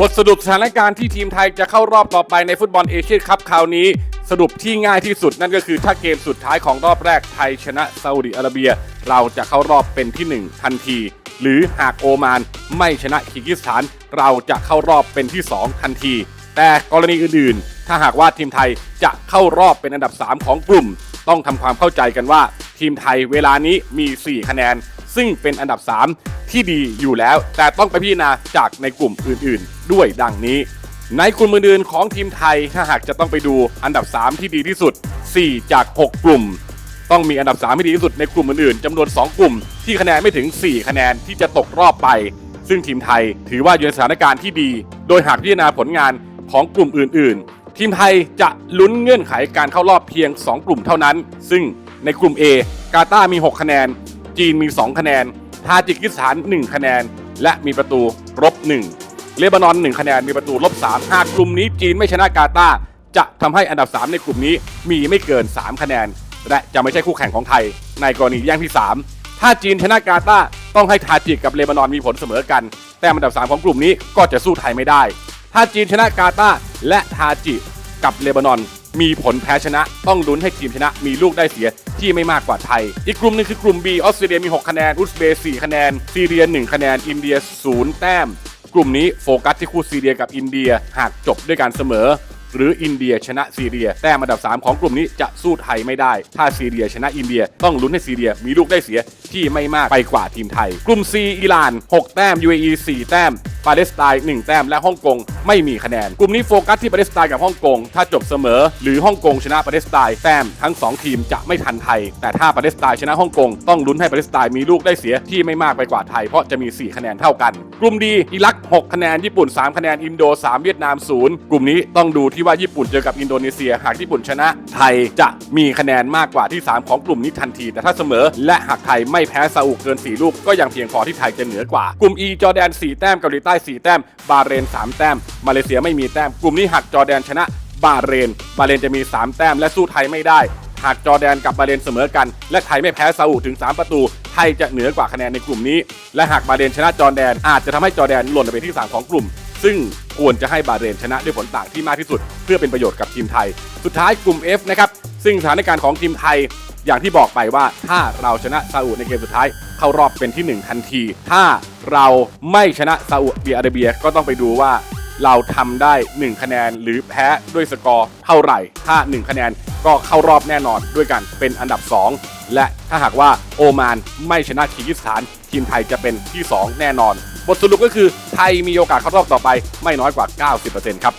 บทสรุปสถานการณ์ที่ทีมไทยจะเข้ารอบต่อไปในฟุตบอลเอเชียนคัพคราวนี้ สรุปที่ง่ายที่สุดนั่นก็คือถ้าเกมสุดท้ายของรอบแรกไทยชนะซาอุดิอาระเบีย เราจะเข้ารอบเป็นที่ 1 ทันที หรือหากโอมานไม่ชนะคีร์กิสถาน เราจะเข้ารอบเป็นที่ 2 ทันที แต่กรณีอื่นๆ ถ้าหากว่าทีมไทยจะเข้ารอบเป็นอันดับ 3 ของกลุ่ม ต้องทำความเข้าใจกันว่า ทีมไทยเวลานี้มี 4 คะแนน ซึ่งเป็นอันดับ 3 ที่ดีอยู่แล้ว แต่ต้องไปพิจารณาจากในกลุ่มอื่นๆ ด้วยดังนี้ ในกลุ่มอื่นๆของทีมไทยถ้าหากจะต้องไปดูอันดับ 3 ที่ดีที่สุด 4 จาก 6 กลุ่ม ต้องมีอันดับ 3 ที่ดีที่สุดในกลุ่มอื่นๆจำนวน 2 กลุ่ม ที่คะแนนไม่ถึง 4 คะแนนที่จะตกรอบไป ซึ่งทีมไทยถือว่าอยู่ในสถานการณ์ที่ดี โดยหากพิจารณาผลงานของกลุ่มอื่น ๆ ทีมไทยจะลุ้นเงื่อนไขการเข้ารอบเพียง 2 กลุ่มเท่านั้น ซึ่งในกลุ่ม A กาตามี 6 คะแนน จีนมี 2 คะแนน ทาจิกิสถาน 1 คะแนน และมีประตูลบ1 เลบานอน 1 คะแนน มีประตูลบ 3 หากกลุ่มนี้จีนไม่ชนะกาตาร์จะทำให้อันดับ 3 ในกลุ่มนี้มีไม่เกิน 3 คะแนน และจะไม่ใช่คู่แข่งของไทย ในกรณีแย่งที่ 3 ถ้าจีนชนะกาตาร์ต้องให้ทาจิกกับเลบานอนมีผลเสมอกัน แต่อันดับ 3 ของกลุ่มนี้ก็จะสู้ไทยไม่ได้ ถ้าจีนชนะกาตาร์และทาจิกับเลบานอน มีผลแพ้ชนะ ต้องลุ้นให้ทีมชนะ มีลูกได้เสียที่ไม่มากกว่าไทย อีกกลุ่มหนึงคือกลุ่ม B ออสเตรเลียมี 6 คะแนนอุซเบย์4คะแนนซีเรีย 1 คะแนน อินเดีย 0 แต้ม กลุ่มนี้โฟกัสที่คู่ซีเรียกับอินเดียหากจบด้วยการเสมอ หรืออินเดียชนะซีเรีย แต้มอันดับ 3 ของกลุ่มนี้จะสู้ไทยไม่ได้ ถ้าซีเรียชนะอินเดีย ต้องลุ้นให้ซีเรียมีลูกได้เสีย ที่ไม่มากไปกว่าทีมไทย กลุ่ม C อิหร่าน 6 แต้ม UAE 4 แต้ม ปาเลสไตน์1แต้ม และฮ่องกงไม่มีคะแนน กลุ่มนี้โฟกัสที่ปาเลสไตน์กับฮ่องกง ถ้าจบเสมอ หรือฮ่องกงชนะปาเลสไตน์แต้มทั้ง 2 ทีมจะไม่ทันไทย แต่ถ้าปาเลสไตน์ชนะฮ่องกงต้องลุ้นให้ปาเลสไตน์มีลูกได้เสียที่ไม่มากไปกว่าไทยเพราะจะมี 4 คะแนนเท่ากัน กลุ่มดีอิรัก 6 คะแนนญี่ปุ่น 3 คะแนนอินโด 3 เวียดนาม 0 กลุ่มนี้ต้องดูที่ว่าญี่ปุ่นเจอกับอินโดนีเซียหากญี่ปุ่นชนะ ไทยจะมีคะแนนมากกว่าที่ 3 ของกลุ่มนี้ทันที แต่ถ้าเสมอและหากไทยไม่แพ้ซาอุเกิน 4 ลูกก็ยังเพียงพอที่ไทยจะเหนือกว่า กลุ่ม E จอร์แดน 4 แต้มเกาหลีใต้ 4 แต้ม บาเรน 3 แต้ม มาเลเซียไม่มีแต้ม กลุ่มนี้หากจอร์แดนชนะ บาเรน บาเรนจะมี 3 แต้มและสู้ไทยไม่ได้หากจอแดนกับบาเรนเสมอกัน และไทยไม่แพ้ซาอุถึง 3 ประตู ไทยจะเหนือกว่าคะแนนในกลุ่มนี้ และหากบาเรนชนะจอแดน อาจจะทำให้จอแดนหล่นไปที่ 3 ของกลุ่ม ซึ่งควรจะให้บาเรนชนะด้วยผลต่างที่มากที่สุด เพื่อเป็นประโยชน์กับทีมไทย สุดท้ายกลุ่ม F นะครับซึ่งสถานการณ์ของทีมไทย อย่างที่บอกไปว่าถ้าเราชนะซาอุในเกมสุดท้าย เข้ารอบเป็นที่ 1 ทันที ถ้าเราไม่ชนะซาอุดิอาระเบียก็ต้องไปดูว่าเราทำได้ 1 คะแนนหรือแพ้ด้วยสกอร์เท่าไหร่ ถ้า 1 คะแนนก็เข้ารอบแน่นอนด้วยกันเป็นอันดับ 2 และถ้าหากว่าโอมานไม่ชนะคีร์กิสถาน ทีมไทยจะเป็นที่ 2 แน่นอน บทสรุปก็คือไทยมีโอกาสเข้ารอบต่อไปไม่น้อยกว่า 90%ครับ